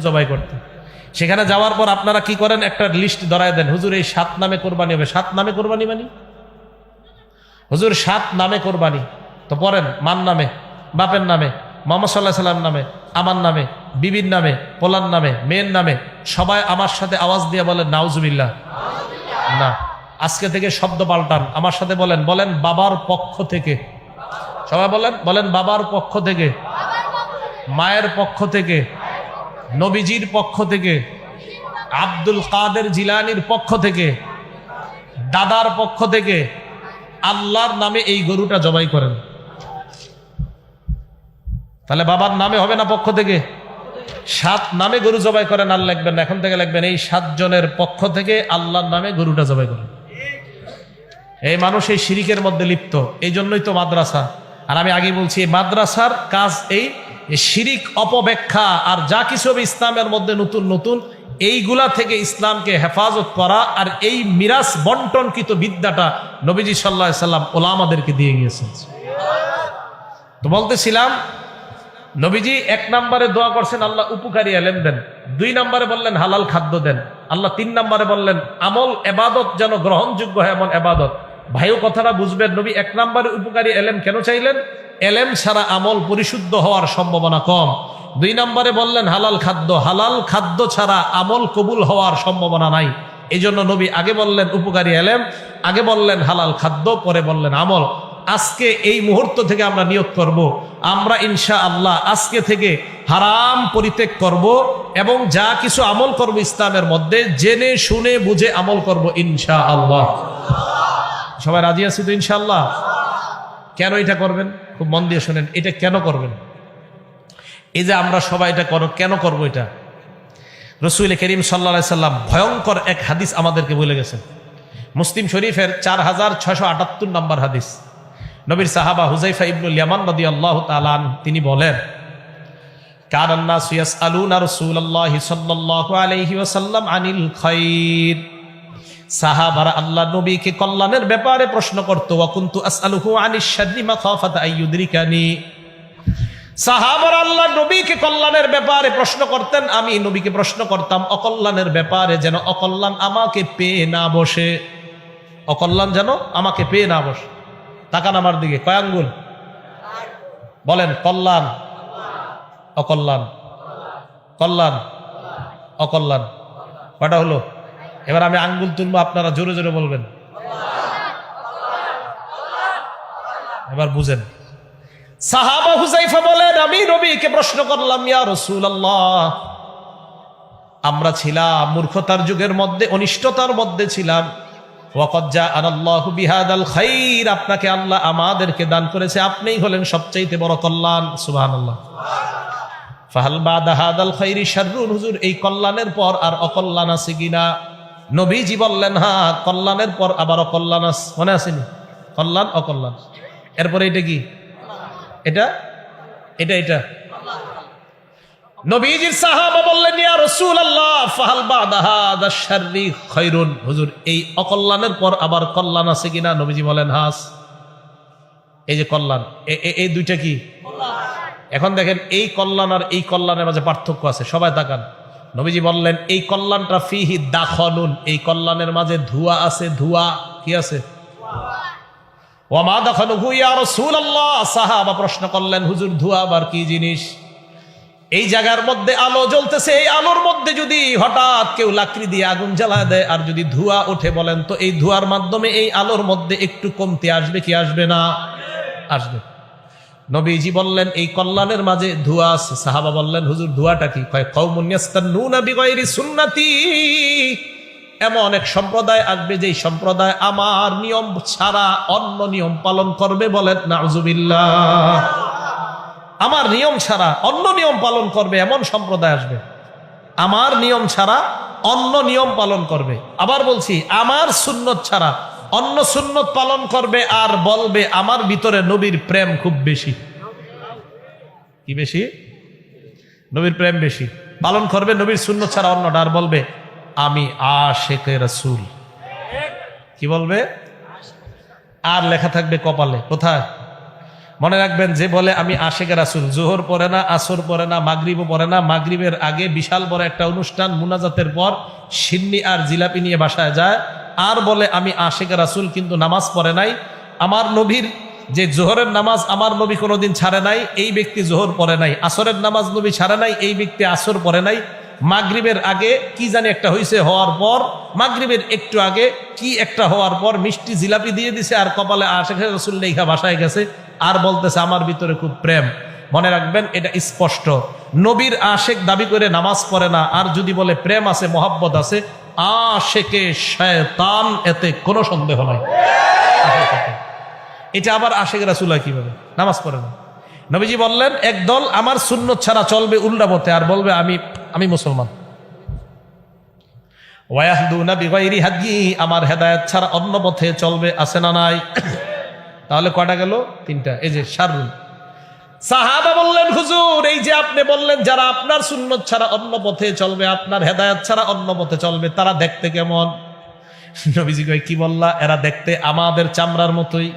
জবাই করতে। সেখানে যাওয়ার পর আপনারা কি করেন? একটা লিস্ট ধরায় দেন। হুজুর এই সাত নামে কোরবানি হবে। সাত নামে কোরবানি মানি? হুজুর সাত নামে কোরবানি। তো পড়েন মান নামে বাপের নামে মোহাম্মদ সাল্লাহ সাল্লাম নামে আমার নামে বিবির নামে পোলার নামে মেয়ের নামে সবাই আমার সাথে আওয়াজ দিয়ে বলেন নাউজুবিল্লাহ। না। আজকে থেকে শব্দ পাল্টান। আমার সাথে বলেন বলেন বাবার পক্ষ থেকে। সবাই বলেন বলেন বাবার পক্ষ থেকে। মায়ের পক্ষ থেকে। নবীজির পক্ষ থেকে, আব্দুল কাদের জিলানির পক্ষ থেকে, দাদার পক্ষ থেকে আল্লাহর নামে এই গরুটা জবাই করেন। তাহলে বাবার নামে হবে না পক্ষ থেকে? সাত নামে গরু জবাই করেন, আর লাগবেন এখন থেকে লাগবেন এই সাতজনের পক্ষ থেকে আল্লাহর নামে গরুটা জবাই করেন। এই মানুষ এই শিরিকের মধ্যে লিপ্ত এই জন্যই তো মাদ্রাসা। আর আমি আগে বলছি, এই মাদ্রাসার কাজ এই শিরিক অপব্যাখ্যা আর যা কিছু হবে ইসলামের মধ্যে নতুন নতুন, এইগুলা থেকে ইসলামকে হেফাজত করা আর এই মিরাজ বন্টনকৃত বিদ্যাটা নবীজি সাল্লাহ সাল্লাম ওলামাদেরকে দিয়ে গিয়েছেন। তো বলতেছিলাম, নবীজি এক নম্বরে দোয়া করছেন, আল্লাহ উপকারী এলেন দেন। দুই নম্বরে বললেন, হালাল খাদ্য দেন। আল্লাহ তিন নম্বরে বললেন, আমল এবাদত যেন গ্রহণযোগ্য হয় এমন এবাদত। ভাইও কথাটা বুঝবেন, নবী এক নম্বরে উপকারী এলেম কেন চাইলেন? এলেম ছাড়া আমল পরিশুদ্ধ হওয়ার সম্ভাবনা কম। দুই নম্বরে বললেন, হালাল খাদ্য। হালাল খাদ্য ছাড়া আমল কবুল হওয়ার সম্ভাবনা নাই। এই জন্য নবী আগে বললেন, উপকারী এলেম। আগে বললেন, হালাল খাদ্য। পরে বললেন, আমল। আজকে এই মুহূর্ত থেকে আমরা নিয়োগ করব। আমরা ইনশা আল্লাহ আজকে থেকে হারাম পরিত্যাগ করব এবং যা কিছু আমল করব ইসলামের মধ্যে জেনে, শুনে, বুঝে আমল করব ইনশা আল্লাহ সবাই রাজি আছি তো ইনশাআল্লাহ? কেন এটা করবেন? খুব মন দিয়ে শোনেন, এটা কেন করবেন? এই যে আমরা সবাই এটা করো, কেন করব এটা? রসুল করিম সাল্লা সাল্লাম ভয়ঙ্কর এক হাদিস আমাদেরকে বলে গেছেন। মুসলিম শরীফের চার হাজার ছয়শো আটাত্তর নম্বর হাদিস। নবীর সাহাবা হুজাইফা ইবনুল ইয়ামান রদি আল্লাহ তালান তিনি বলেন কার কারান্না সুয়াস আলুনা রসুল্লাহ সাল্লাহ আলহি ওসাল্লাম আনিল খৈর সাহাবারা আল্লাহ নবীকে কল্যাণের ব্যাপারে প্রশ্ন করতো, ওয়াকুন্তু আসআলুহু আনিশ শাররি মাখাফাতা আইয়ুদরিকানি সাহাবার আল্লাহ নবীকে কল্যাণের ব্যাপারে প্রশ্ন করতেন, আমি নবীকে প্রশ্ন করতাম, অকল্যাণের ব্যাপারে যেন অকল্যাণ আমাকে পেয়ে না বসে। অকল্যাণ যেন আমাকে পেয়ে না বসে। তাকান আমার দিকে কয়াঙ্গুল বলেন, কল্যাণ। অকল্যাণ। কল্যাণ। অকল্যাণ। কয়টা হলো? এবার আমি আঙ্গুল তুলবো, আপনারা জোরে জোরে বলবেন। এবার বুঝেন। সাহাবা হুজাইফা বলেন, আমি নবীকে প্রশ্ন করলাম, ইয়া রাসূলুল্লাহ, আমরা ছিলাম মূর্খতার যুগের মধ্যে, অনিষ্টতার মধ্যে ছিলাম। আপনাকে আল্লাহ আমাদেরকে দান করেছে, আপনিই হলেন সবচাইতে বড় কল্যাণ। খাইরি হুজুর, এই কল্যাণের পর আর অকল্যাণ আছে কিনা? নবীজি বললেন হ্যাঁ কল্যাণের পর আবার অকল্যাণ আছে মনে আসেনি? কল্যাণ, অকল্যাণ। এরপরে এটা কি? এটা? এটা এটা। নবীজির সাহাবা বললেন, ইয়া রাসূলুল্লাহ, ফাহাল বাদা হাদা শাররি খায়রুন। হুজুর, এই অকল্যাণের পর আবার কল্যাণ আছে কিনা নবীজি বলেন হাস এই যে কল্যাণ এই দুইটা কি? এখন দেখেন, এই কল্যাণ আর এই কল্যাণের মাঝে পার্থক্য আছে, সবাই তাকান। নবীজি বললেন, এই কল্যাণটা ফিহি দাখলুন, এই কল্যাণের মাঝে ধোঁয়া আছে, ধোঁয়া কি আছে? ওমা দখল হুইয়া রাসূলুল্লাহ সাহাবা প্রশ্ন করলেন, হুজুর, ধোঁয়া আবার কি জিনিস? এই জায়গার মধ্যে আলো জ্বলতেছে, এই আলোর মধ্যে যদি হঠাৎ কেউ লাকড়ি দিয়ে আগুন জ্বালা দেয়, আর যদি ধোঁয়া ওঠে বলেন, তো এই ধোঁয়ার মাধ্যমে এই আলোর মধ্যে একটু কমতে আসবে কি আসবে না? আসবে। নবীজি বললেন, এই কল্যাণের মাঝে ধোঁয়া আছে। সাহাবা বললেন, হুজুর, ধোঁয়াটা কি? কয় সুন্নাতি। এমন এক সম্প্রদায় আসবে, যেই সম্প্রদায় আমার নিয়ম ছাড়া অন্য নিয়ম পালন করবে বলেন, নাউজুবিল্লাহ। আমার নিয়ম ছাড়া অন্য নিয়ম পালন করবে, এমন সম্প্রদায় আসবে। আমার নিয়ম ছাড়া অন্য নিয়ম পালন করবে। আবার বলছি, আমার সুন্নত ছাড়া অন্য সুন্নত পালন করবে আর বলবে, আমার ভিতরে নবীর প্রেম খুব বেশি। কি বেশি? নবীর প্রেম বেশি। পালন করবে নবীর সুন্নত ছাড়া অন্যটা আর বলবে, আমি আশেকে রসুল। কি বলবে? আর লেখা থাকবে কপালে। কোথায়? মনে রাখবেন, যে বলে আমি আশেখ রাসুল, জোহর পরে না, আসর পরে না মাগরিবও পরে না, মাগরিবের আগে বিশাল বড় একটা অনুষ্ঠান, মুনাজাতের পর সিন্নি আর জিলাপি নিয়ে বাসায় যায়। আর বলে আমি আশেখ রাসুল, কিন্তু নামাজ পড়ে নাই। আমার নবীর যে জোহরের নামাজ আমার নবী কোনোদিন ছাড়ে নাই, এই ব্যক্তি জোহর পড়ে নাই। আসরের নামাজ নবী ছাড়ে নাই, এই ব্যক্তি আসর পড়ে নাই। মাগরিবের আগে কি জানি একটা হয়েছে হওয়ার পর, মাগরিবের একটু আগে কি একটা হওয়ার পর মিষ্টি জিলাপি দিয়ে দিছে, আর কপালে আশেখে রসুল লেখা বাসায় গেছে। আর বলতেছে, আমার ভিতরে খুব প্রেম। মনে রাখবেন, এটা স্পষ্ট। নবীর আশেক দাবি করে নামাজ পড়ে না, আর যদি বলে প্রেম আছে, মহাব্বত আছে, আশেকে শয়তান, এতে কোনো সন্দেহ নাই। এটা আবার আশেখ রাসুল হয় কীভাবে? নামাজ পড়ে না। নবীজি বললেন একদল আমার শূন্য ছাড়া চলবে উল্টা পথে। আর বলবে, আমি আমি মুসলমান। ওয়াহদুনা বিগাইরি হাদি আমার হেদায়েত ছাড়া অন্য পথে চলবে, আছে না নাই? তাহলে কটা গেল? তিনটা। এই যে শারুল সাহাবা বললেন, হুজুর, এই যে আপনি বললেন, যারা আপনার সুন্নত ছাড়া অন্য পথে চলবে, আপনার হেদায়েত ছাড়া অন্য পথে চলবে, তারা দেখতে কেমন? কি বললা? এরা দেখতে আমাদের চামড়ার মতোই।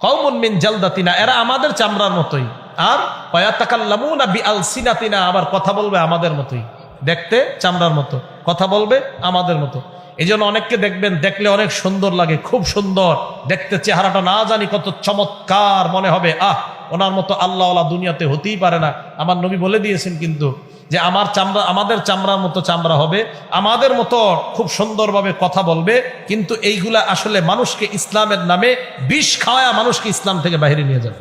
কৌমুন মিন জালদাতিনা, এরা আমাদের চামড়ার মতোই। আর পয়াতাকাল্লামুনা বিআলসিনাতিনা, আবার কথা বলবে আমাদের মতোই। দেখতে চামড়ার মতো। কথা বলবে আমাদের মতো। এই জন্য অনেককে দেখবেন, দেখলে অনেক সুন্দর লাগে, খুব সুন্দর। দেখতে চেহারাটা না জানি কত চমৎকার মনে হবে। আহ, ওনার মতো আল্লাহ দুনিয়াতে হতেই পারে না। আমার নবী বলে দিয়েছেন কিন্তু যে, আমার চামড়া, আমাদের চামড়ার মতো চামড়া হবে, আমাদের মতো খুব সুন্দরভাবে কথা বলবে। কিন্তু এইগুলা আসলে মানুষকে ইসলামের নামে বিষ খাওয়ায় মানুষকে ইসলাম থেকে বাইরে নিয়ে যাবে।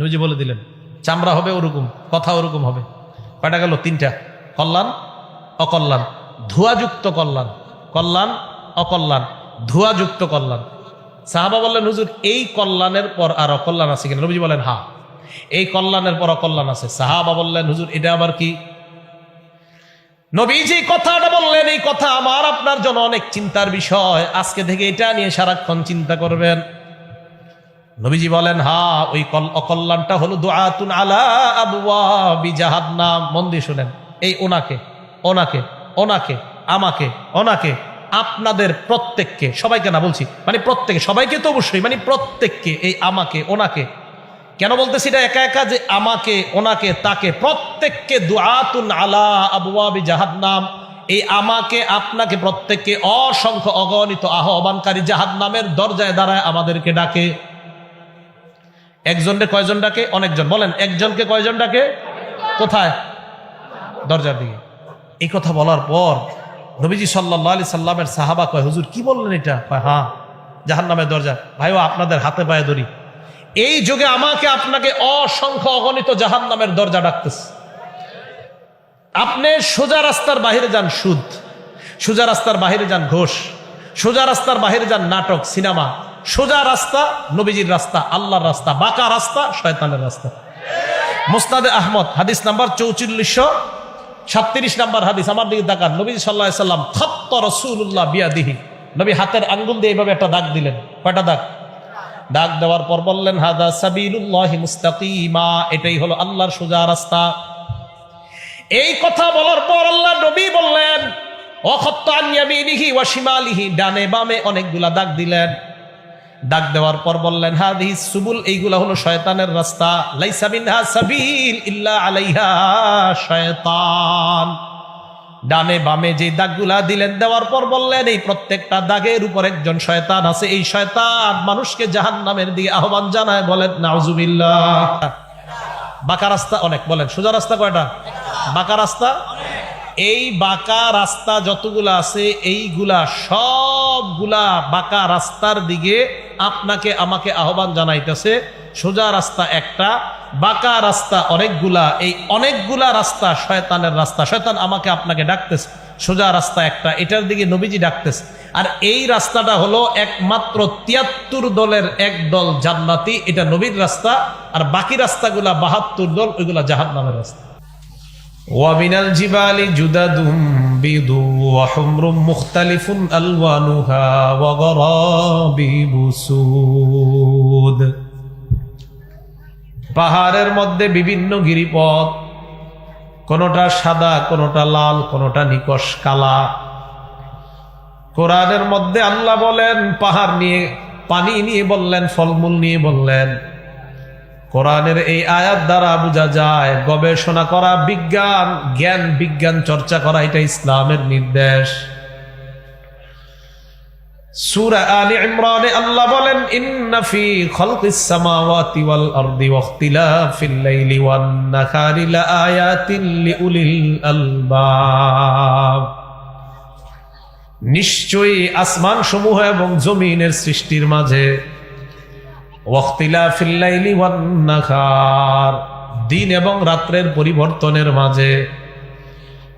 নবীজি বলে দিলেন, চামড়া হবে ওরকম, কথা ওরকম হবে। কয়টা গেল? তিনটা। কল্যাণ, অকল্যাণ। ধোঁয়াযুক্ত কল্যাণ কল্যাণ, অকল্যাণ, ধোঁয়াযুক্ত কল্যাণ। সাহাবা বললেন, হুজুর, এই কল্যাণের পর আর অকল্যাণ আছে কিনা? নবীজি বলেন, হা, এই কল্যাণের পর অকল্যাণ আছে। সাহাবা বললেন, হুজুর, এটা আবার কি? নবী যে কথাটা বললেন, এই কথা আমার আপনার জন্য অনেক চিন্তার বিষয়। আজকে থেকে এটা নিয়ে সারাক্ষণ চিন্তা করবেন। নবীজি বলেন, হা, ওই অকল্যাণটা হলো দোয়াতুন আলা আবুয়াবি জাহান্নাম। মন দিয়ে শুনেন, এই ওনাকে ওনাকে ওনাকে, আমাকে, ওনাকে, আপনাদের প্রত্যেককে, সবাইকে না বলছি মানে প্রত্যেকে, সবাইকে তো অবশ্যই মানে প্রত্যেককে, এই আমাকে, ওনাকে। কেন বলতেছি এটা একা একা যে আমাকে, ওনাকে, তাকে, প্রত্যেককে দুআতুন আলা আবুয়াবি জাহান্নাম, এই আমাকে, আপনাকে প্রত্যেককে অসংখ্য অগণিত আহ্বানকারী জাহান্নামের দরজায় দাঁড়ায় আমাদেরকে ডাকে। একজনকে কয়জন ডাকে? অনেকজন। বলেন, একজনকে কয়জন ডাকে? কোথায়? দরজার দিকে। এই কথা বলার পর নবীজি সাল্লাহ আলি সাল্লামের সাহাবা কয়, হুজুর, কি বললেন এটা? কয় হ্যাঁ জাহান নামের দরজা ভাইও আপনাদের হাতে পায়ে ধরি। এই যুগে আমাকে আপনাকে অসংখ্য অগণিত জাহান নামের দরজা ডাকতেছে। আপনি সোজা রাস্তার বাহিরে যান সুদ, সোজা রাস্তার বাহিরে যান ঘোষ, সোজা রাস্তার বাহিরে যান নাটক, সিনেমা, সোজা রাস্তা নবীজির রাস্তা, আল্লাহর রাস্তা, বাঁকা রাস্তা শয়তানের রাস্তা। মুস্তাদে আহমদ, হাদিস নাম্বার চৌচল্লিশশো সাতত্রিশ নাম্বার হাদিস, আমার দিকে তাকান। নবী সাল্লাহ সাল্লাম, খত্ত রসুল্লাহ বিয়াদিহি। নবী হাতের আঙ্গুল দিয়ে এইভাবে একটা দাগ দিলেন। কয়টা দাগ? দাগ দেওয়ার পর বললেন, হাদা সাবিলুল্লাহ মুস্তাকিমা। এটাই হলো আল্লাহর সোজা রাস্তা। এই কথা বলার পর আল্লাহ নবী বললেন অখত্ত আনিয়ামিনিহি ওয়াসিমালিহি ডানে বামে অনেকগুলা দাগ দিলেন। ডাক দেওয়ার পর বললেন হাদি সুবুল, এইগুলা হলো শয়তানের রাস্তা। লাইসা মিনহা সাবিল ইল্লা আলাইহা শয়তান। ডানে বামে যে দাগগুলা দিলেন, দেওয়ার পর বললেন, এই প্রত্যেকটা দাগের উপর একজন শয়তান আছে। এই শয়তান মানুষকে জাহান্নামের দিকে আহ্বান জানায় বলেন, নাউজুবিল্লাহ। বাঁকা রাস্তা অনেক, বলেন, সোজা রাস্তা কয়টা? বাঁকা রাস্তা এই বাঁকা রাস্তা যতগুলা আছে, এইগুলা সবগুলা বাঁকা রাস্তার দিকে আপনাকে, আমাকে আহ্বান জানাইতেছে, সোজা রাস্তা একটা, বাঁকা রাস্তা অনেকগুলা, এই অনেকগুলা রাস্তা শয়তানের রাস্তা, শয়তান আমাকে আপনাকে ডাকতেছে, সোজা রাস্তা একটা, এটার দিকে নবীজি ডাকতেছে। আর এই রাস্তাটা হলো একমাত্র তিয়াত্তর দলের এক দল জান্নাতি, এটা নবীর রাস্তা, আর বাকি রাস্তাগুলা বাহাত্তর দল, ওইগুলা জাহান নামের রাস্তা। ওয়ামিনাল জিবালি জুদাদুম বিদু ওয়াহুমরুম মুখতালিফুন আলওয়ানুহা ওয়াগরাবিবু সুদ। পাহাড়ের মধ্যে বিভিন্ন গিরিপথ, কোনোটা সাদা, কোনোটা লাল, কোনোটা নিকশ কালা। কোরআনের মধ্যে আল্লাহ বলেন, পাহাড় নিয়ে, পানি নিয়ে বললেন, ফলমূল নিয়ে বললেন। কোরআনের এই আয়াত দ্বারা বোঝা যায়, গবেষণা করা, বিজ্ঞান, জ্ঞান, বিজ্ঞান চর্চা করা, এটা ইসলামের নির্দেশ। সূরা নিশ্চয়ই আসমান সমূহ এবং জমিনের সৃষ্টির মাঝে ওয়াখতিলাফিল লাইলি ওয়ান দিন এবং রাত্রের পরিবর্তনের মাঝে।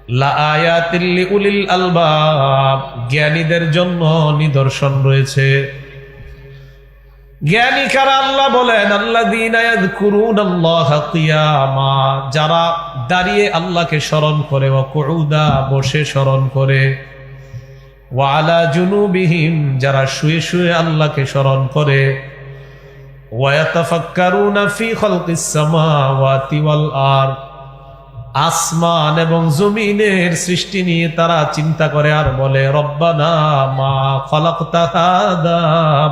লাআয়াতিল উলিল আলবাব। জ্ঞানীদের জন্য নিদর্শন রয়েছে। জ্ঞানী কারা আল্লাহ বলেন আল্লাহ কিয়ামা। যারা দাঁড়িয়ে আল্লাহকে স্মরণ করে ও বসে স্মরণ করে। ওয়ালা জুনুবিহিম, যারা শুয়ে শুয়ে আল্লাহকে স্মরণ করে ওয়াতাফাক্কারুনা ফি খালকিস সামাওয়াতি ওয়াল আরদ আসমান এবং জমিনের সৃষ্টি নিয়ে তারা চিন্তা করে আর বলে, রব্বানা মা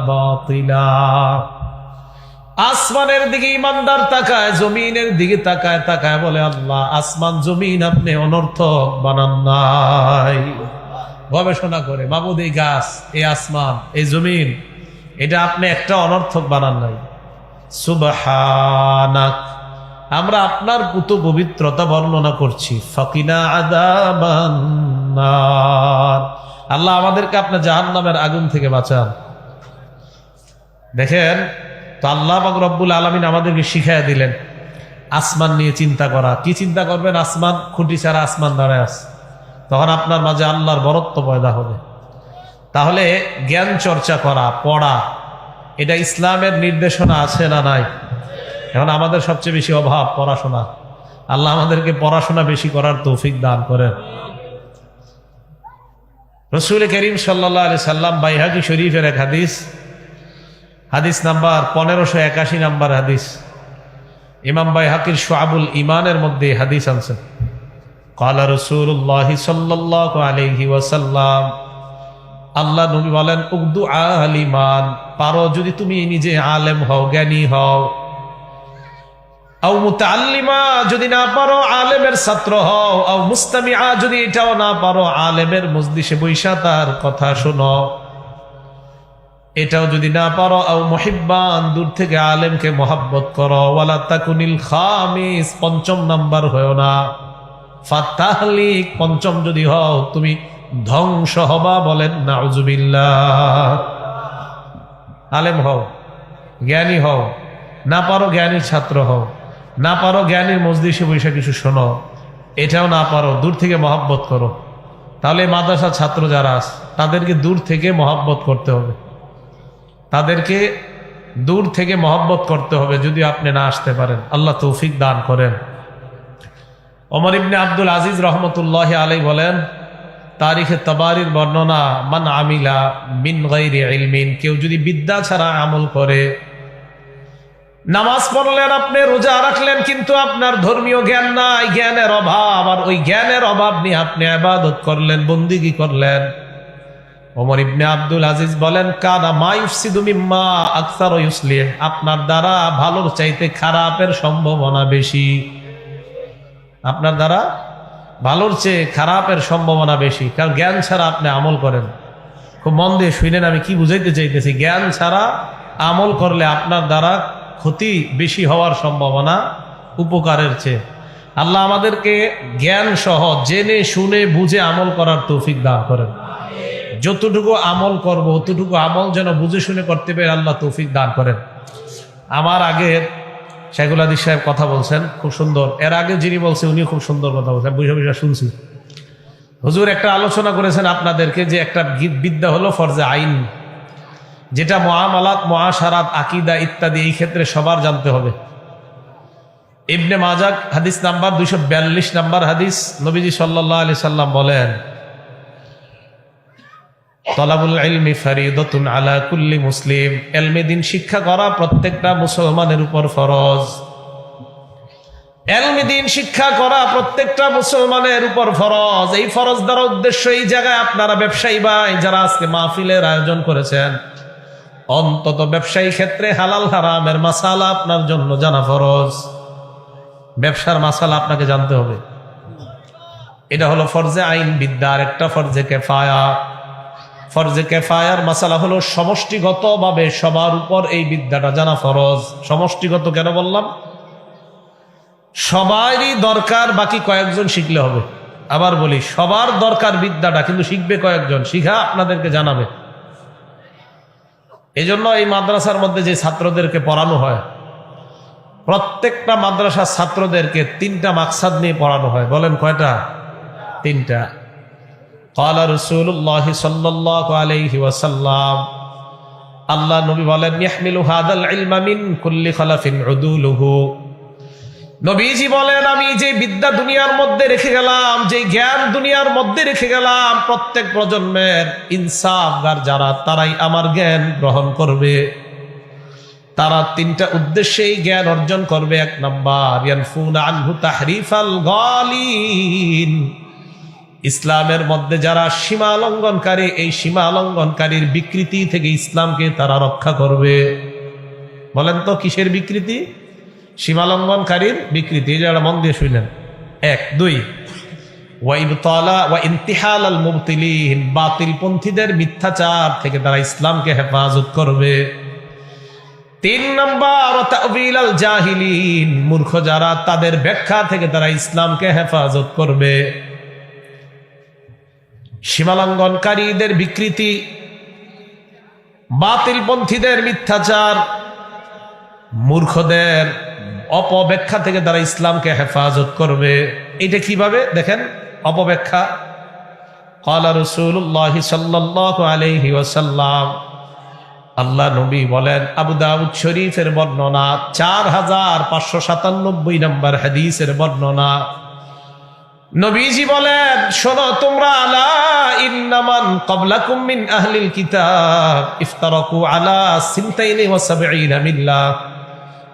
বাতিলা। আসমানের দিকে ইমানদার তাকায়, জমিনের দিকে তাকায় তাকায় বলে, আল্লাহ, আসমান, জমিন আপনি অনর্থক বানান নাই। গবেষণা করে বাবুদ এই গাছ, এই আসমান, এই জমিন এটা আপনি একটা অনর্থক বানান নাই। সুবহানাক। আমরা আপনার পুত পবিত্রতা বর্ণনা করছি। ফকিনা আদাবান্নার আল্লাহ আমাদেরকে আপনার জাহান নামের আগুন থেকে বাঁচান। দেখেন, তো আল্লাহ রব্বুল আলমিন আমাদেরকে শিখাই দিলেন, আসমান নিয়ে চিন্তা করা। কি চিন্তা করবেন? আসমান খুঁটি ছাড়া আসমান দাঁড়ায় আছে। তখন আপনার মাঝে আল্লাহর বরত্ব পয়দা হবে। তাহলে জ্ঞান চর্চা করা, পড়া, এটা ইসলামের নির্দেশনা আছে না নাই? এখন আমাদের সবচেয়ে বেশি অভাব পড়াশোনা। আল্লাহ আমাদেরকে পড়াশোনা বেশি করার তৌফিক দান করেন। রসুল করিম সাল্লাহ আলি সাল্লাম বাইহাকি শরীফের এক হাদিস হাদিস নাম্বার পনেরোশো একাশি নাম্বার হাদিস। ইমাম বাইহাকির সোয়াবুল ইমানের মধ্যে হাদিস আনছেন। কালা রসুল্লাহ সাল্লাহ আলহি ওয়াসাল্লাম আল্লাহ নবী বলেন উর্দু আলিমান পারো যদি তুমি নিজে আলেম হও, জ্ঞানী হও। আও মুতাল্লিমা যদি না পারো, আলেমের ছাত্র হও। আও মুস্তামিআ যদি এটাও না পারো, আলেমের মজলিসে বৈশা তার কথা শোনো। এটাও যদি না পারো, আও মহিব্বান, দূর থেকে আলেমকে মহাব্বত করো। ওয়ালা তাকুনিল খামিস, পঞ্চম নাম্বার হয়েও না। ফাতাহলিক পঞ্চম যদি হও, তুমি ধ্বংস হবা বলেন, নাউজুবিল্লাহ। আলেম হও, জ্ঞানী হও, না পারো জ্ঞানীর ছাত্র হও, না পারো জ্ঞানীর মজলিসে বৈশা কিছু শোনো, এটাও না পারো, দূর থেকে মহাব্বত করো। তাহলে মাদ্রাসার ছাত্র যারা আস তাদেরকে দূর থেকে মহাব্বত করতে হবে। তাদেরকে দূর থেকে মহব্বত করতে হবে যদি আপনি না আসতে পারেন। আল্লাহ তৌফিক দান করেন। অমর ইবনে আব্দুল আজিজ রহমতুল্লাহ আলাই বলেন তারিখে তবারির বর্ণনা, মান আমিলা মিন গাইরি কেউ যদি বিদ্যা ছাড়া আমল করে। নামাজ পড়লেন আপনি, রোজা রাখলেন, কিন্তু আপনার ধর্মীয় জ্ঞান নাই, জ্ঞানের অভাব, আর ওই জ্ঞানের অভাব নিয়ে আপনি আবাদত করলেন, বন্দিগি করলেন। ওমর ইবনে আব্দুল আজিজ বলেন, কানা মাইফসিদু মিম্মা আকসার ইউসলিহ আপনার দ্বারা ভালোর চাইতে খারাপের সম্ভাবনা বেশি। আপনার দ্বারা ভালোর চেয়ে খারাপের সম্ভাবনা বেশি। কারণ জ্ঞান ছাড়া আপনি আমল করেন। খুব মন দিয়ে শুনেন, আমি কি বুঝাইতে চাইতেছি? জ্ঞান ছাড়া আমল করলে আপনার দ্বারা ক্ষতি বেশি হওয়ার সম্ভাবনা উপকারের চেয়ে। আল্লাহ আমাদেরকে জ্ঞান সহ জেনে, শুনে, বুঝে আমল করার তৌফিক দান করেন। যতটুকু আমল করব, অতটুকু আমল যেন বুঝে শুনে করতে পেরে আল্লাহ তৌফিক দান করেন। আমার আগে শেখুল আদিস সাহেব কথা বলছেন, খুব সুন্দর। এর আগে যিনি বলছে উনি খুব সুন্দর কথা বলছেন। বুঝে বুঝে শুনছি। হুজুর, একটা আলোচনা করেছেন আপনাদেরকে যে একটা বিদ্যা হলো ফরজে আইন। যেটা মহামালাত, মহাসারাত, আকিদা ইত্যাদি, এই ক্ষেত্রে সবার জানতে হবে। ইবনে মাজাক হাদিস নাম্বার দুইশো বিয়াল্লিশ নাম্বার হাদিস নবীজি সাল্লাহ আলি সাল্লাম বলেন তলাবুল ইলমি আলা কুল্লি মুসলিম। এলমে দিন শিক্ষা করা প্রত্যেকটা মুসলমানের উপর ফরজ। উদ্দেশ্য এই জায়গায় আপনারা ব্যবসায়ী যারা আজকে মাহফিলের আয়োজন করেছেন, অন্তত ব্যবসায়ী ক্ষেত্রে হালাল হারামের মাসালা আপনার জন্য জানা ফরজ। ব্যবসার মাসালা আপনাকে জানতে হবে। এটা হলো ফরজে আইন বিদ্যার একটা ফরজে কেফায়া। ফরজে কেফায়ার মাসালা হলো সমষ্টিগতভাবে সবার উপর এই বিদ্যাটা জানা ফরজ। সমষ্টিগত কেন বললাম? সবারই দরকার বাকি কয়েকজন শিখলে হবে। আবার বলি, সবার দরকার বিদ্যাটা, কিন্তু শিখবে কয়েকজন, শিখা আপনাদেরকে জানাবে। এই জন্য এই মাদ্রাসার মধ্যে যে ছাত্রদেরকে পড়ানো হয়, প্রত্যেকটা মাদ্রাসার ছাত্রদেরকে তিনটা মাকসাদ নিয়ে পড়ানো হয়। বলেন কয়টা? তিনটা। কালা রসুল্লাহ সাল্লাহ আলহি ওয়াসাল্লাম আল্লাহ নবী বলেন, ইয়াহমিলু হাদাল ইলমা মিন কুল্লি খালাফিন উদুলুহু। নবীজি বলেন, আমি যে বিদ্যা দুনিয়ার মধ্যে রেখে গেলাম, যে জ্ঞান দুনিয়ার মধ্যে রেখে গেলাম, প্রত্যেক প্রজন্মের ইনসাফগার যারা, তারাই আমার জ্ঞান গ্রহণ করবে। তারা তিনটা উদ্দেশ্যেই জ্ঞান অর্জন করবে। এক নম্বর, ইয়ানফুন আনহু তাহরিফ আল ইসলামের মধ্যে যারা সীমা লঙ্ঘনকারী, এই সীমা লঙ্ঘনকারীর বিকৃতি থেকে ইসলামকে তারা রক্ষা করবে। বলেন তো কিসের বিকৃতি? সীমালঙ্ঘনকারীর বিকৃতি। এই যারা মন দিয়ে শুনলেন। এক, দুই বাতিলপন্থীদের মিথ্যাচার থেকে তারা ইসলামকে হেফাজত করবে। তিন নম্বর মূর্খ যারা তাদের ব্যাখ্যা থেকে তারা ইসলামকে হেফাজত করবে। সীমালঙ্ঘনকারীদের বিকৃতি, বাতিলপন্থীদের মিথ্যাচার, মূর্খদের অপব্যাখ্যা থেকে তারা ইসলামকে হেফাজত করবে। এটা কীভাবে? দেখেন, অপব্যাখ্যা। কলা রসুল্লাহ সাল্লাহ আলহি ওসাল্লাম আল্লাহ নবী বলেন, আবু দাউদ শরীফের বর্ণনা চার হাজার পাঁচশো সাতানব্বই নম্বর হাদিসের বর্ণনা। নবীজি বলেন, শোনো, তোমরা আলা আহলিল কিতাব আলা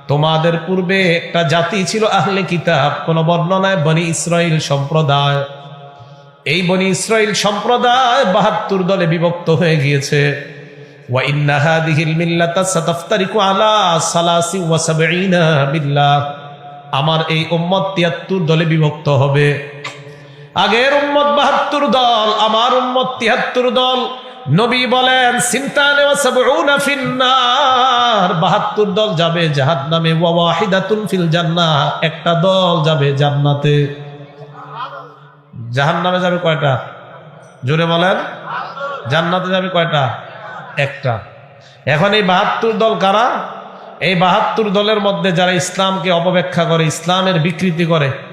তোমাদের পূর্বে একটা জাতি ছিল আহলে কিতাব, কোন বর্ণনায় বনি ইসরাইল সম্প্রদায়। এই বনি ইসরাইল সম্প্রদায় বাহাত্তর দলে বিভক্ত হয়ে গিয়েছে। ওয়া মিল্লাতা আলা সালাসি আমার এই উম্মত তিয়াত্তর দলে বিভক্ত হবে। আগের উম্মত বাহাত্তর দল, আমার উম্মত তিয়াত্তর দল। নবী বলেন বাহাত্তর দল যাবে জাহাদ নামে ফিল জান্নাহ। একটা দল যাবে জান্নাতে। জাহান নামে যাবে কয়টা? জোরে বলেন। জান্নাতে যাবে কয়টা? একটা। এখন এই বাহাত্তর দল কারা? এই বাহাত্তর দলের মধ্যে যারা ইসলামকে অপব্যাখ্যা করে, ইসলামের বিকৃতি করে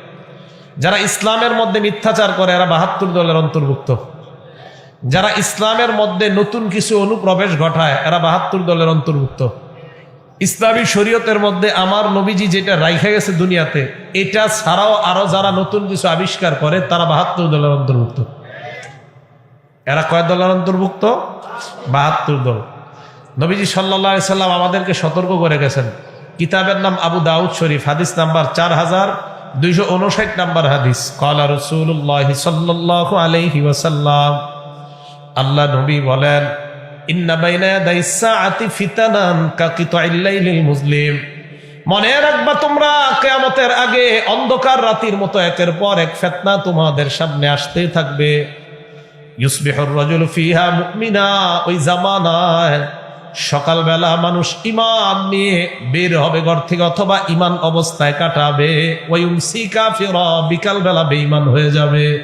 যারা ইসলামের মধ্যে মিথ্যাচার করে, এরা বাহাত্তর দলের অন্তর্ভুক্ত। যারা ইসলামের মধ্যে নতুন কিছু অনুপ্রবেশ ঘটায়, এরা বাহাত্তর দলের অন্তর্ভুক্ত। ইসলামী শরীয়তের মধ্যে আমার নবীজি যেটা রাইখা গেছে দুনিয়াতে, এটা ছাড়াও আরও যারা নতুন কিছু আবিষ্কার করে, তারা বাহাত্তর দলের অন্তর্ভুক্ত। এরা কয় দলের অন্তর্ভুক্ত? বাহাত্তর দল। নবীজি সাল্লা সাল্লাম আমাদেরকে সতর্ক করে গেছেন। কিতাবের নাম আবু দাউদ শরীফ, হাদিস নাম্বার চার হাজার দুইশো উনষাট নাম্বার হাদিস। কলা রসুল্লাহ সাল্লাহ আলহি ওয়াসাল্লাম, আল্লাহ নবী বলেন মুসলিম। মনে রাখবা তোমরা, কেয়ামতের আগে অন্ধকার রাতির মতো একের পর এক ফেতনা তোমাদের সামনে আসতেই থাকবে। ইউসবিহর রজুল ফিহা মুমিনা, ওই জামানায় সকালবেলা মানুষ ইমান নিয়ে বের হবে ঘর থেকে অথবা ইমান অবস্থায় কাটাবে। ওই উমসিকা ফের, বিকালবেলা বেঈমান হয়ে যাবে।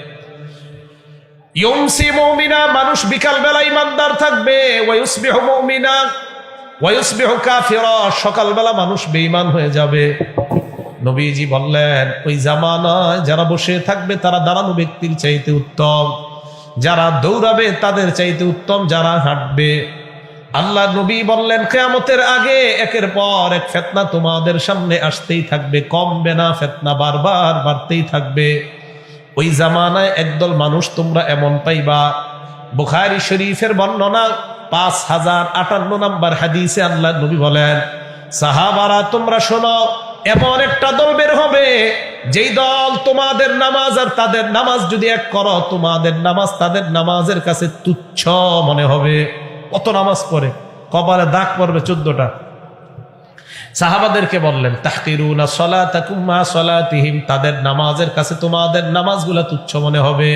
ইউমসি মৌমিনা, মানুষ বিকালবেলা ইমানদার থাকবে। ওয়ায়ুসবিহ মৌমিনা কাফিরা, সকালবেলা মানুষ বেঈমান হয়ে যাবে। নবীজি বললেন, ওই জামানায় যারা বসে থাকবে তারা দাঁড়ানো ব্যক্তির চাইতে উত্তম। যারা দৌড়াবে তাদের চাইতে উত্তম, যারা হাঁটবে। আল্লাহ নবী বললেন, কেয়ামতের আগে একের পর এক ফেতনা তোমাদের সামনে আসতেই থাকবে। কমবে না, ফেতনা বারবার বাড়তেই থাকবে। ওই জামানায় একদল মানুষ তোমরা এমন পাইবা। বুখারি শরীফের বর্ণনা পাঁচ হাজার আটান্ন নম্বর হাদিসে আল্লাহ নবী বলেন, সাহাবারা, তোমরা শোনো, এমন একটা দল বের হবে, যেই দল তোমাদের নামাজ আর তাদের নামাজ যদি এক করো, তোমাদের নামাজ তাদের নামাজের কাছে তুচ্ছ মনে হবে। কত নামাজ পড়ে, কপালে দাগ পড়বে চোদ্দটা। সাহাবাদেরকে বললেন তাহতিরুনা সলাতাকুম মা সলাতিহিম। তাদের নামাজের কাছে তোমাদের নামাজগুলো তুচ্ছ মনে হবে।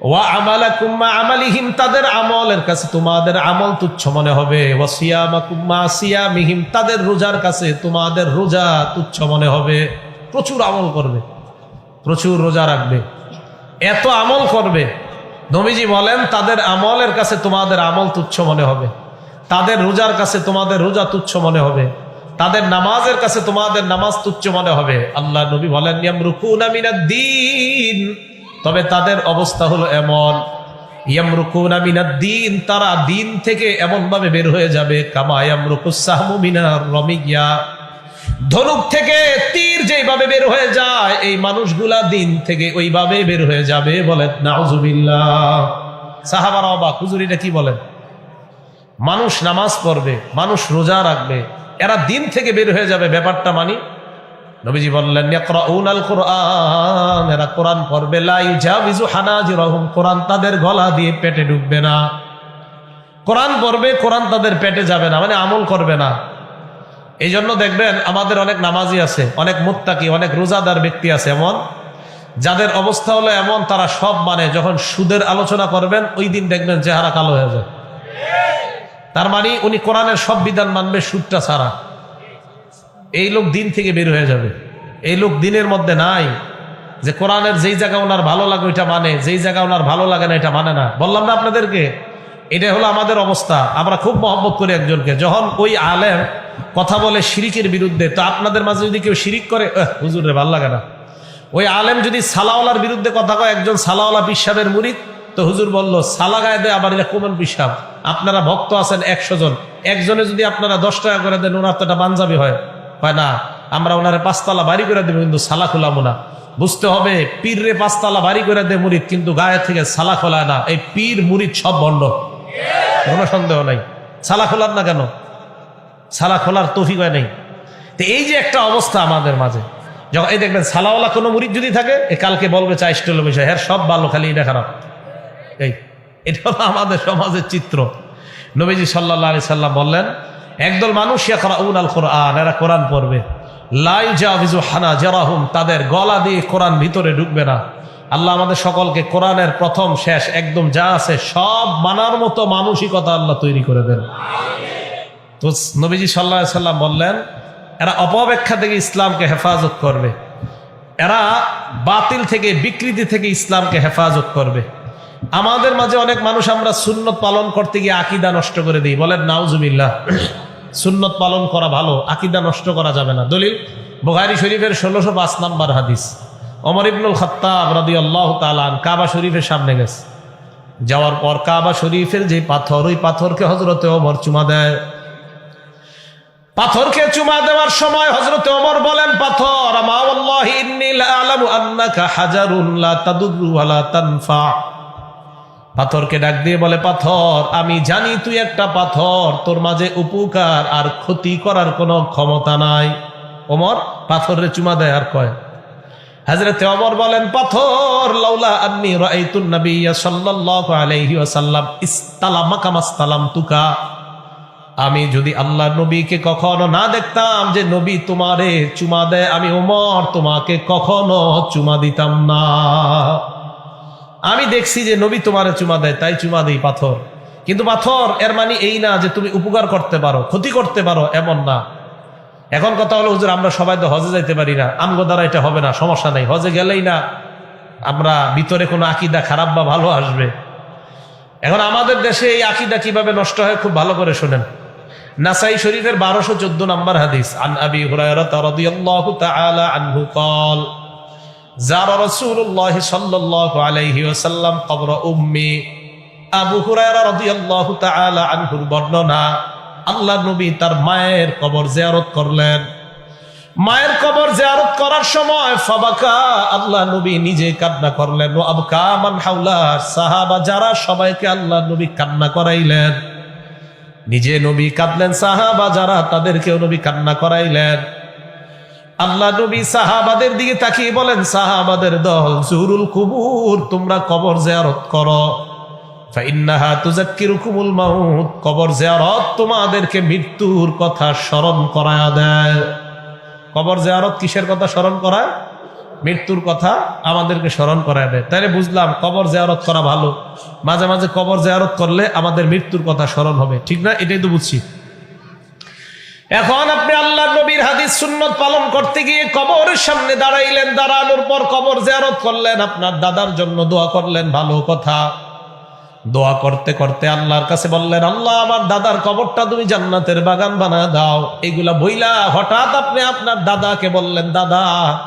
ওয়া আমালাকুম মা আমালিহিম। তাদের আমলের কাছে তোমাদের আমল তুচ্ছ মনে হবে। সিয়ামিহিম। তাদের রোজার কাছে তোমাদের রোজা তুচ্ছ মনে হবে। প্রচুর আমল করবে, প্রচুর রোজা রাখবে। এত আমল করবে নবীজি বলেন, তাদের আমলের কাছে তোমাদের আমল তুচ্ছ মনে হবে। তাদের রোজার কাছে তোমাদের রোজা তুচ্ছ মনে হবে। তাদের নামাজের কাছে তোমাদের নামাজ তুচ্ছ মনে হবে। আল্লাহ নবী বলেন মিনাদ্দিন। তবে তাদের অবস্থা হলো এমন মিনাদ্দিন, তারা দিন থেকে এমন ভাবে বের হয়ে যাবে, কামা ইয়ামরুকুস সাহমু মিনার রমিয়া ধনুক থেকে তীর যেভাবে বের হয়ে যায়, এই মানুষগুলা দিন থেকে ওইভাবে বের হয়ে যাবে বলেন নাউজুবিল্লাহ। সাহাবার অবাক হুজুরিটা কি বলেন? মানুষ নামাজ পড়বে, মানুষ রোজা রাখবে, এরা দিন থেকে বের হয়ে যাবে, ব্যাপারটা মানি? নবীজি বললেন এরা কোরআন পড়বে কোরআন তাদের গলা দিয়ে পেটে ঢুকবে না। কোরআন পড়বে, কোরআন তাদের পেটে যাবে না মানে আমল করবে না। এই জন্য দেখবেন আমাদের অনেক নামাজি আছে, অনেক মুত্তাকি, অনেক রোজাদার ব্যক্তি আছে এমন, যাদের অবস্থা হলো এমন, তারা সব মানে যখন সুদের আলোচনা করবেন, ওই দিন দেখবেন চেহারা কালো হয়ে যায় তার মানে উনি কোরআনের সব বিধান মানবে সুদটা ছাড়া। এই লোক দিন থেকে বের হয়ে যাবে। এই লোক দিনের মধ্যে নাই যে কোরআনের যেই জায়গা ওনার ভালো লাগে ওইটা মানে যেই জায়গা ওনার ভালো লাগে না এটা মানে না। বললাম না আপনাদেরকে? এটা হলো আমাদের অবস্থা। আমরা খুব মহব্বত করি একজনকে। যখন ওই আলেম কথা বলে শিরিকের বিরুদ্ধে তো আপনাদের মাঝে যদি কেউ শিরিক করে "আহ, হুজুরে ভালো লাগে না। ওই আলেম যদি সালাওয়ালার বিরুদ্ধে কথা কয় একজন সালাওয়ালা পিসাবের মুরিদ তো হুজুর বলল সালা গায়ে দেয় আবার এটা কোমন পিসাব? আপনারা ভক্ত আছেন একশো জন। একজনে যদি আপনারা দশ টাকা করে দেন ওনার তো এটা পাঞ্জাবি হয়। না আমরা ওনারে পাঁচতলা বাড়ি করে দেবো কিন্তু সালা খোলামো না। বুঝতে হবে পীর রে পাঁচতলা বাড়ি করে দেয় মুরিদ কিন্তু গায়ে থেকে সালা খোলায় না। এই পীর মুরিদ সব বন্ড কোনো সন্দেহ নাই। সালা খোলার না কেন? সালা খোলার তৌফিক হয় নেই। তো এই যে একটা অবস্থা আমাদের মাঝে। যখন এই দেখবেন সালাওয়ালা কোনো মুরিদ যদি থাকে, এ কালকে বলবে চা স্টেল বিষয় হ্যাঁ সব ভালো, খালি এটা খারাপ। এই, এটা হলো আমাদের সমাজের চিত্র। নবীজি সাল্লাহ আলি সাল্লাম বললেন, একদল মানুষ ইয়াকরাউন আল কোরআন এরা কোরআন পড়বে। লাই জাভিজু হানা জারাহুম তাদের গলা দিয়ে কোরআন ভিতরে ঢুকবে না। আল্লাহ আমাদের সকলকে কোরআনের প্রথম শেষ, একদম যা আছে সব মানার মতো মানসিকতা আল্লাহ তৈরি করে দেন। তো নবীজি সাল্লাহ সাল্লাম বললেন, এরা অপব্যাখ্যা থেকে ইসলামকে হেফাজত করবে। এরা বাতিল থেকে, বিকৃতি থেকে ইসলামকে হেফাজত করবে। আমাদের মাঝে অনেক মানুষ আমরা সুন্নত পালন করতে গিয়ে আকিদা নষ্ট করে দিই। বলেন, নাউজুবিল্লাহ, সুন্নত পালন করা ভালো, আকিদা নষ্ট করা যাবে না। দলিল বুহারি শরীফের ষোলোশো পাঁচ নাম্বার হাদিস। অমর ইবনুল খত্তাব রাদি আল্লাহ তালান কাবা শরীফের সামনে গেছে। যাওয়ার পর কাবা শরীফের যে পাথর, ওই পাথরকে হজরতে অমর চুমা দেয়। পাথরকে চুমা দেওয়ার সময় হজরত ওমর বলেন, পাথর পাথরকে ডাক দিয়ে বলে, পাথর, আমি জানি তুই একটা পাথর, তোর মাঝে উপকার আর ক্ষতি করার কোনো ক্ষমতা নাই। ওমর পাথরে চুমা দেয় আর কয় হযরত ওমর বলেন, পাথর, লাউলা আন্নী তুকা আমি যদি আল্লাহ নবীকে কখনো না দেখতাম যে নবী তোমারে চুমা দেয়, আমি ওমর তোমাকে কখনো চুমা দিতাম না। আমি দেখছি যে নবী তোমারে চুমা দেয়, তাই চুমা দেই পাথর। কিন্তু পাথর, এর মানে এই না যে তুমি উপকার করতে পারো, ক্ষতি করতে পারো, এমন না। এখন কথা হলো, হুজুর, আমরা সবাই তো হজে যাইতে পারি না। আমগো দ্বারা এটা হবে না, সমস্যা নাই। হজে গেলেই না আমরা ভিতরে কোনো আকিদা খারাপ বা ভালো আসবে। এখন আমাদের দেশে এই আকিদা কীভাবে নষ্ট হয় খুব ভালো করে শোনেন। নাসাই শরীফের বারোশো চোদ্দ নম্বর হাদিস, আন আবি আনহু কল আলাইহি উম্মি আবু হুরায়রা রাদিয়াল্লাহু তাআলা আনহুর বর্ণনা আল্লাহ নবী তার মায়ের কবর জিয়ারত করলেন। মায়ের কবর জিয়ারত করার সময় ফাবাকা আল্লাহ নবী নিজে কান্না করলেন। ও আবকা মান সাহাবা যারা সবাইকে আল্লাহ নবী কান্না করাইলেন। নিজে নবী কাঁদলেন, সাহাবা যারা তাদেরকেও নবী কান্না করাইলেন। আল্লাহ নবী সাহাবাদের দিকে তাকিয়ে বলেন, সাহাবাদের দল জুরুল কুবুর, তোমরা কবর জিয়ারত করো। কবর জিয়ারত তোমাদেরকে মৃত্যুর কথা স্মরণ করায়া দেয়। কবর জিয়ারত কিসের কথা স্মরণ করায় মৃত্যুর কথা আমাদেরকে স্মরণ করায় দেয়। তাইলে বুঝলাম কবর জিয়ারত করা ভালো। মাঝে মাঝে কবর জিয়ারত করলে আমাদের মৃত্যুর কথা স্মরণ হবে। ঠিক না? এটাই তো বুঝছি। এখন আপনি আল্লাহ নবীর হাদিস সুন্নত পালন করতে গিয়ে কবরের সামনে দাঁড়াইলেন, দাঁড়ানোর পর কবর জিয়ারত করলেন, আপনার দাদার জন্য দোয়া করলেন, ভালো কথা। দোয়া করতে করতে আল্লাহর কাছে বললেন, আল্লাহ, আমার দাদার কবরটা তুমি জান্নাতের বাগান বানা দাও। এগুলা বইলা হঠাৎ আপনি আপনার দাদাকে বললেন, দাদা।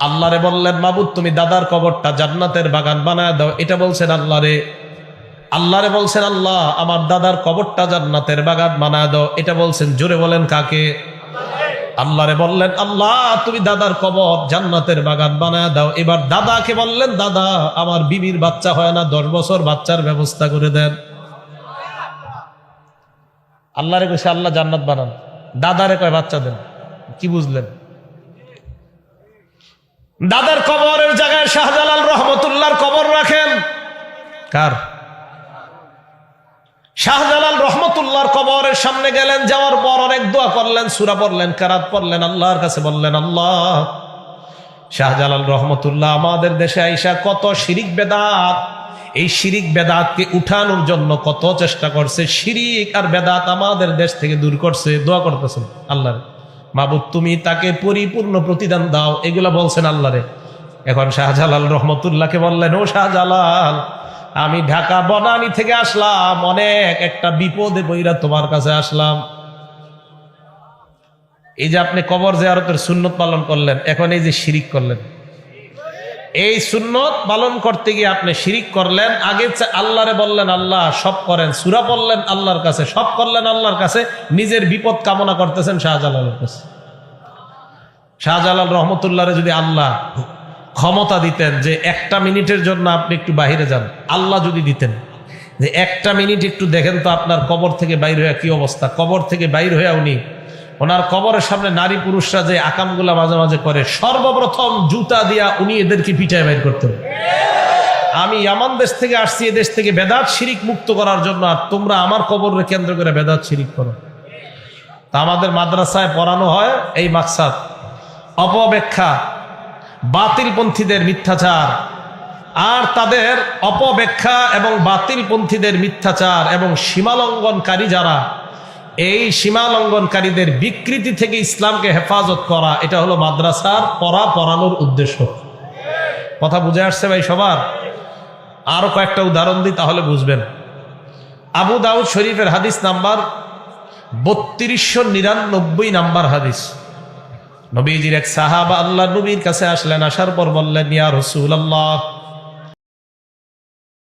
আল্লাহরে বললেন, মাবুদ, তুমি দাদার কবরটা জান্নাতের বাগান বানায় দাও। এটা বলছেন আল্লাহরে। আল্লাহরে বলছেন, আল্লাহ, আমার দাদার কবরটা জান্নাতের বাগান বানায় দাও। এটা বলছেন, জোরে বলেন কাকে? আল্লাহরে বললেন, আল্লাহ, তুমি দাদার কবর জান্নাতের বাগান বানায় দাও। এবার দাদাকে বললেন, দাদা, আমার বিবির বাচ্চা হয় না, দশ বছর বাচ্চার ব্যবস্থা করে দেন। আল্লাহরে কইছে, আল্লাহ জান্নাত বানান। দাদারে কয়, বাচ্চা দেন। কি বুঝলেন? দাদার কবরের জায়গায় শাহজালাল রহমতুল্লাহর কবর রাখেন। কার? শাহজালাল রহমতুল্লাহর কবরের সামনে গেলেন, যাওয়ার পর অনেক দোয়া করলেন সুরা পড়লেন, কারাত পড়লেন, আল্লাহর কাছে বললেন, আল্লাহ, শাহজালাল রহমতুল্লাহ আমাদের দেশে আইসা কত শিরিক বেদাত। এই শিরিক বেদাতকে উঠানোর জন্য কত চেষ্টা করছে, শিরিক আর বেদাত আমাদের দেশ থেকে দূর করছে, দোয়া করতেছেন আল্লাহরে মাবুদ, তুমি তাকে পরিপূর্ণ প্রতিদান দাও, এগুলা বলছেন আল্লাহরে এখন শাহজালাল রহমতুল্লাহকে বললেন, ও শাহজালাল আমি ঢাকা বনানি থেকে আসলাম, অনেক একটা বিপদে বইরা তোমার কাছে আসলাম। এই যে আপনি কবর জিয়ারতের সুন্নত পালন করলেন, এখন এই যে শিরিক করলেন। এই সুন্নত পালন করতে গিয়ে আপনি শিরিক করলেন, আগে আল্লাহরে বললেন, আল্লাহ, সব করেন। সুরা বললেন আল্লাহর কাছে, সব করলেন আল্লাহর কাছে, নিজের বিপদ কামনা করতেছেন শাহজালালের কাছে। শাহজালাল রহমতুল্লাহরে যদি আল্লাহ ক্ষমতা দিতেন যে একটা মিনিটের জন্য আপনি একটু বাইরে যান। আল্লাহ যদি দিতেন, যে একটা মিনিট একটু দেখেন তো আপনার কবর থেকে বাইর হয়ে কি অবস্থা। কবর থেকে বাইর হয়ে উনি, ওনার কবরের সামনে নারী পুরুষরা যে আকামগুলা মাঝে মাঝে করে, সর্বপ্রথম জুতা দিয়া উনি এদেরকে পিঠায় বাইর করতেন। আমি ইয়ামান দেশ থেকে আসছি দেশ থেকে বেদাত শিরিক মুক্ত করার জন্য, আর তোমরা আমার কবরে কেন্দ্র করে বেদাত শিরিক করো। তা আমাদের মাদ্রাসায় পড়ানো হয়, এই মাকসাদ। অপব্যাখ্যা বাতিলপন্থীদের মিথ্যাচার। আর তাদের অপব্যাখ্যা এবং বাতিলপন্থীদের মিথ্যাচার এবং সীমালঙ্ঘনকারী যারা, এই সীমালঙ্ঘনকারীদের বিকৃতি থেকে ইসলামকে হেফাজত করা, এটা হলো মাদ্রাসার পড়া পড়ানোর উদ্দেশ্য। কথা বুঝে আসছে ভাই সবার? আরও কয়েকটা উদাহরণ দিই তাহলে বুঝবেন। আবু দাউদ শরীফের হাদিস নাম্বার বত্রিশশো নিরানব্বই নাম্বার হাদিস। নবীজির এক সাহাবা আল্লাহ নবীর কাছে আসলেন আসার পর বললেন ইয়া রসুল আল্লাহ